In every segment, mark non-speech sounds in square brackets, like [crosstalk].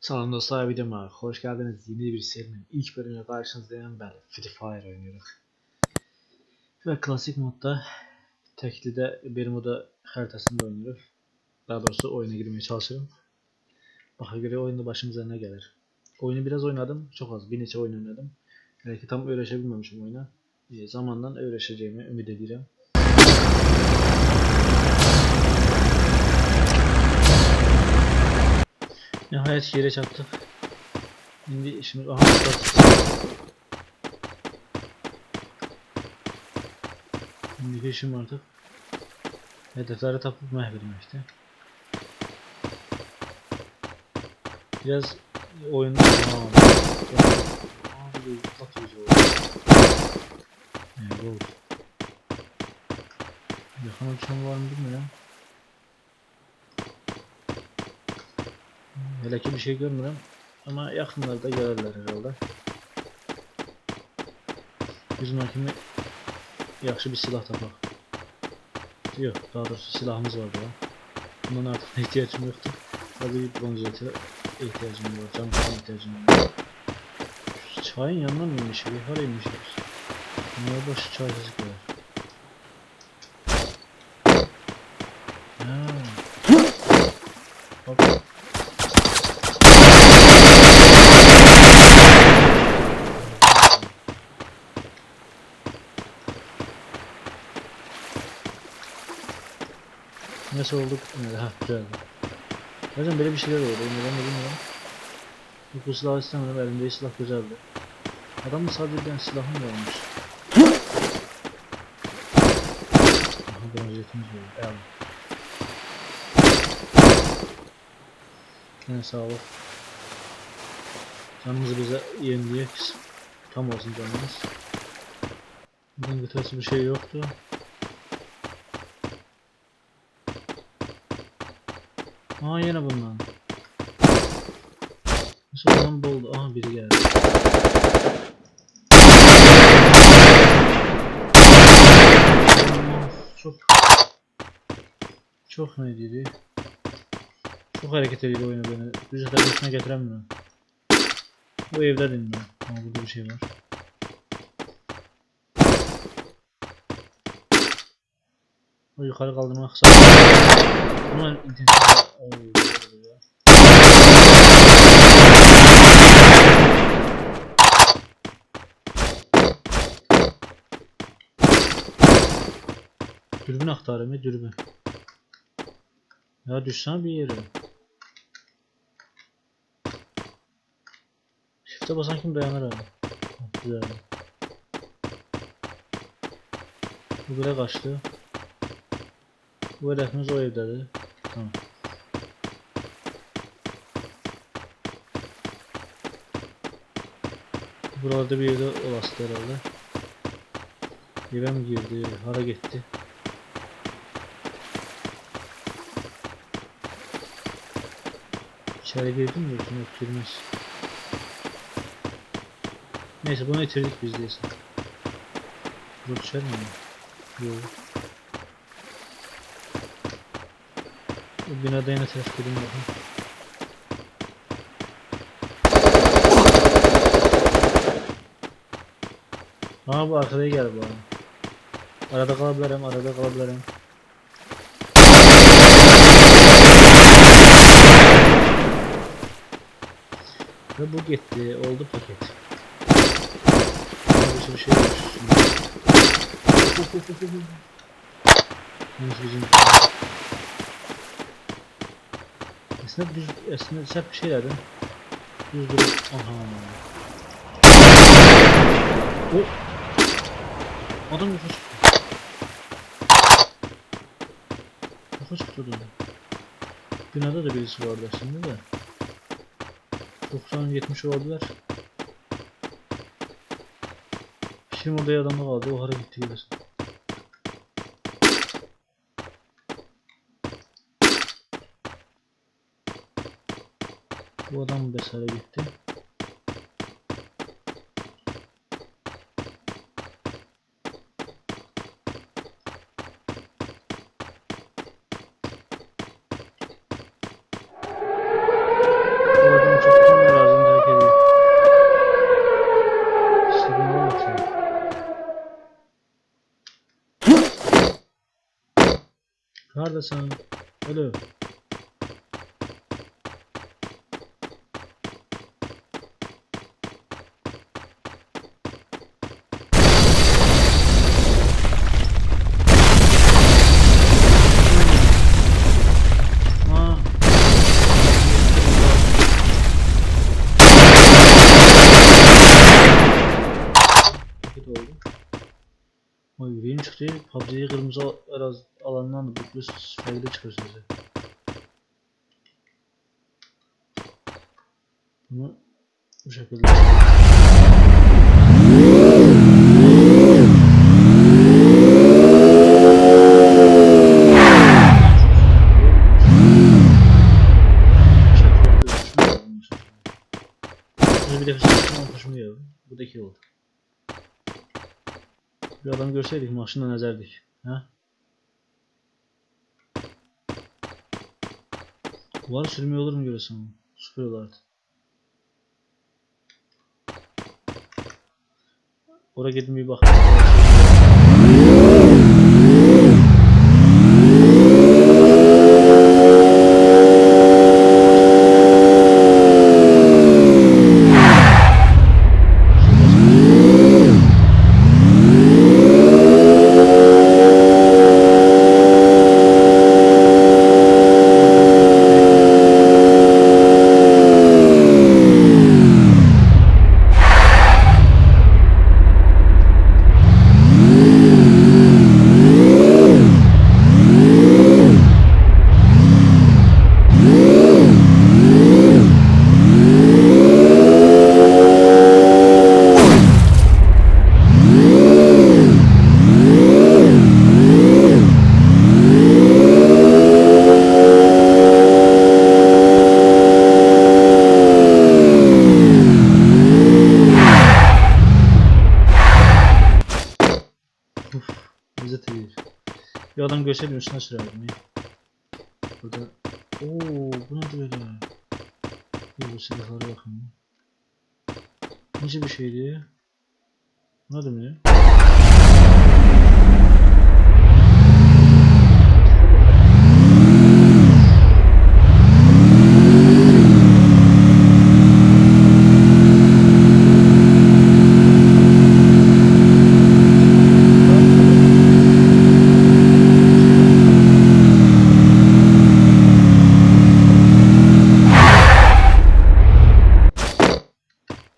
Selam dostlar videoma hoş geldiniz. Yeni bir serinin ilk bölümüne karşınızdayım ben Free Fire oynuyorum. Ve klasik modda tekli de bir moda haritasında oynuyorum. Daha doğrusu oyuna girmeye çalışıyorum. Baka göre oyunda başımıza ne gelir. Oyunu biraz oynadım. Çok az. Bir neçe oyun oynadım. Belki tam öğreşebilmemişim oyuna. E, zamandan öğreşeceğimi ümit ediyorum. Nihayet yere çattık. Şimdi şimdi aha bak. Şimdi işim artık. Hedefleri tapıp mahvedilmişti. Biraz oyunda Aa, Abi de atıyoruz o. Oldu. Yakın uçan var mı bilmiyorum. Hele ki bir şey görmürəm. Ama yaxınlarda görürlər herhalde. Bizim kimi yaxşı bir silah tapaq. Yok, daha doğrusu silahımız var daha. Bundan artık [laughs] ihtiyacım yoktu. Tabii bir bronzete ihtiyacım var, cam falan ihtiyacım var. Çayın yanına mı inmişik? Hara inmişik? Niye boş? Ha. Bak. Nasıl olduk? Ha güzeldi. Zaten böyle bir şeyler oldu. Neden de bilmiyorum. Bu silahı istemedim. Elimde silah güzeldi. Adamın sadece bir tane silahı mı varmış? Bronzetimiz var. Eyvallah. Yine sağlık. Canımızı bize yenileyek. Tam olsun canımız. Buradan götüresi bir şey yoktu. Aa yine bundan. Adam buldu? Aha biri geldi. Of, Çok çok ne dedi? Çok hareket ediyor oyunu beni. Düz üstüne getiremiyorum. Bu evde dinliyor. Ama burada bir şey var. O yukarı kaldırmak kısa. Ya. Dürbün aktarı mı? Dürbün. Ya düşsene bir yere. Shift'e basan kim dayanır. Ha, Güzel. Bu bire kaçtı. Bu hedefimiz o evdedir. Tamam. Buralarda bir yerde olası herhalde. Eve mi girdi? Hara gitti? İçeri girdim mi? Yok girmez. Neyse bunu bitirdik biz diyorsun. Burada düşer mi? Yok. Bu binada yine ters girdim bakın. Aa bu arkadaya gel bu arada. Arada kalabilirim, arada kalabilirim. Ve bu gitti, oldu paket. Bir sürü şey var. Neyse bizim Aslında düz, aslında sert bir şeylerden düz durup aha. O Adam yokuş çıktı. Yokuş çıktı adam. Binada da birisi vardı şimdi de. 90-70 oldular. Şimdi orada adamı kaldı. O hara gitti gibisin. Bu adam besara gitti. Neredesin? Alo. Ay yüreğim çıktı. PUBG'yi kırmızı al- araz alandan da bu plus fayda çıkar size. Bunu bu şekilde. Bir sıkıştırmam taşımıyor. Bu da oldu. Bir adam görseydik maşından ezerdik. Ha? Var sürmüyor olur mu görüyorsun? Süpürüyorlardı. Oraya gidin bir bak. Uf, bize değil. Bir adam görseydim üstüne sürerdim ya. Burada... Oo, bu ne böyle? Bir bu silahlara bakın. Nasıl bir şeydi ne ya?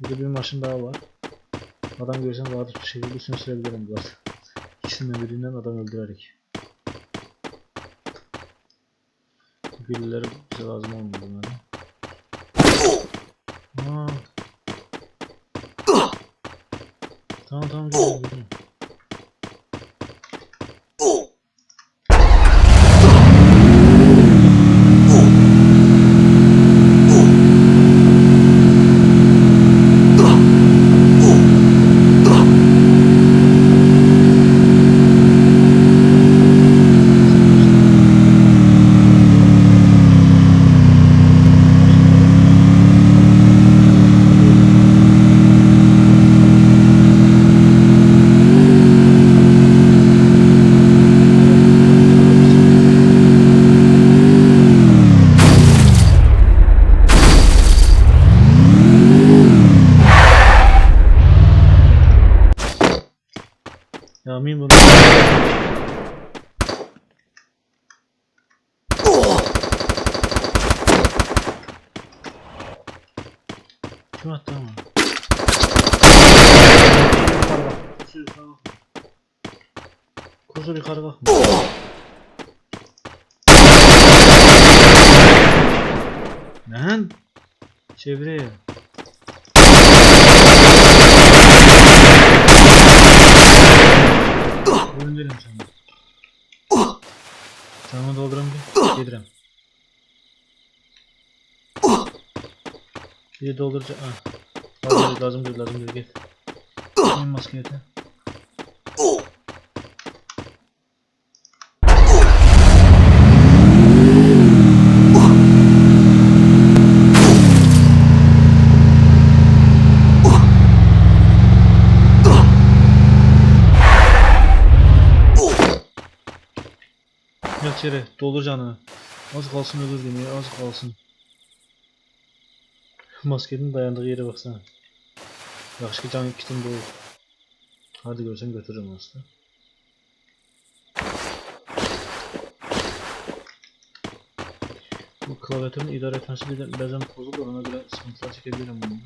Burada bir maşın daha var. Adam görsem rahat bir şekilde üstüne sürebilirim biraz. İkisinden birinden adam öldürerek. Güller bize bunlara. Aa. Tamam tamam gidelim gidelim. Ya miyim bunu? Kim attı ama? Kursor yukarı bakma. Lan! Çevreye. Dolduram bir. Yedirem. Bir dolduracak. Ha. Lazım değil, lazım değil, lazım değil. Gel. Benim maske yeter. Yok içeri. Doldur canı. Az kalsın ölür demeye az kalsın. Maskenin dayandığı yere baksana. Yaxşı ki can kitim dolu. Hadi görsem götürürüm aslında. Bu klavyatürün idare etmesi bazen bozulur ona göre sıkıntılar çekebilirim bunu.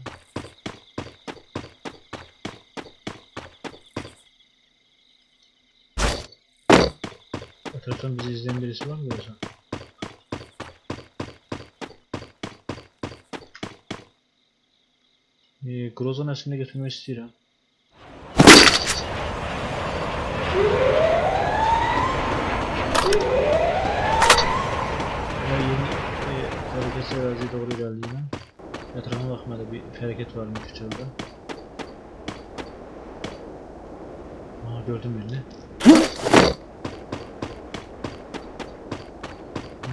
Etraftan bizi izleyen birisi var mı görürsen? Ee, Grozan eşliğinde götürmek istiyorum. Yeni e, hareketsiz araziye doğru geldi yine. Etrafa bakmadı bir hareket var mı küçülde. Aa gördüm birini.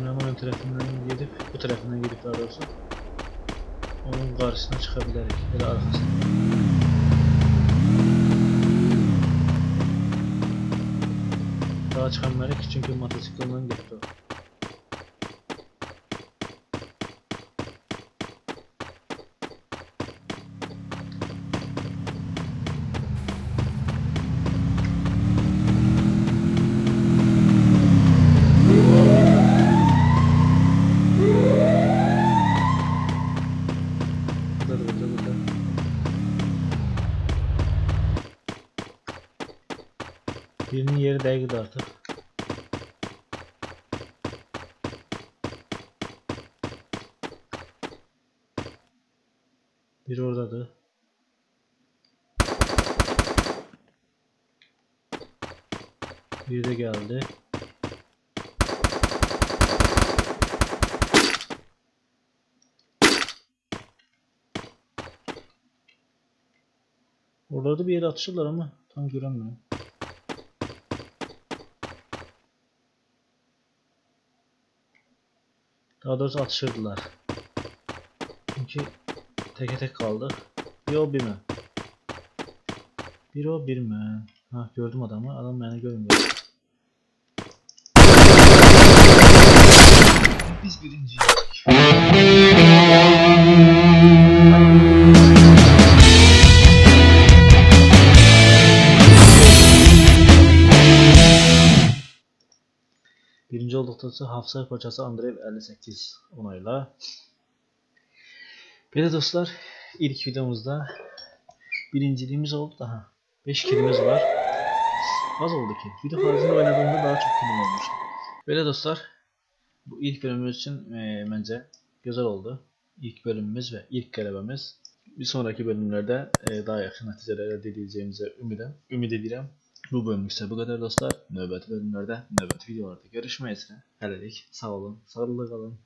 Bunun ön tarafından gidip, bu tarafından gidip daha doğrusu onun karşısına çıkabiliriz ya da arkasına. Daha çıkamadık çünkü motosiklondan gitti o. Burada burada burada. Birinin yeri değildi artık. Biri oradadı. Biri de geldi. Oralarda bir yere atışırlar ama tam göremiyorum. Daha doğrusu atışırdılar. Çünkü teke tek kaldık. Bir o bir mi? Bir o bir mi? Ha gördüm adamı. Adam beni görmüyor. Biz birinciyiz. Sonra Hafsa Koçası Andreev 58 onayla. Böyle dostlar ilk videomuzda birinciliğimiz oldu daha. 5 kilimiz var. Az oldu ki. Video haricinde oynadığımda daha çok kilim olmuş. Böyle dostlar bu ilk bölümümüz için eee, bence güzel oldu. İlk bölümümüz ve ilk galebemiz. Bir sonraki bölümlerde eee, daha yakın neticeler elde edeceğimize ümidim. Ümid ediyorum. Bu bölümlük ise bu kadar dostlar. Növbəti bölümlerde, növbəti videolarda görüşmək üzrə. Hələlik sağ olun, sağlıqla qalın.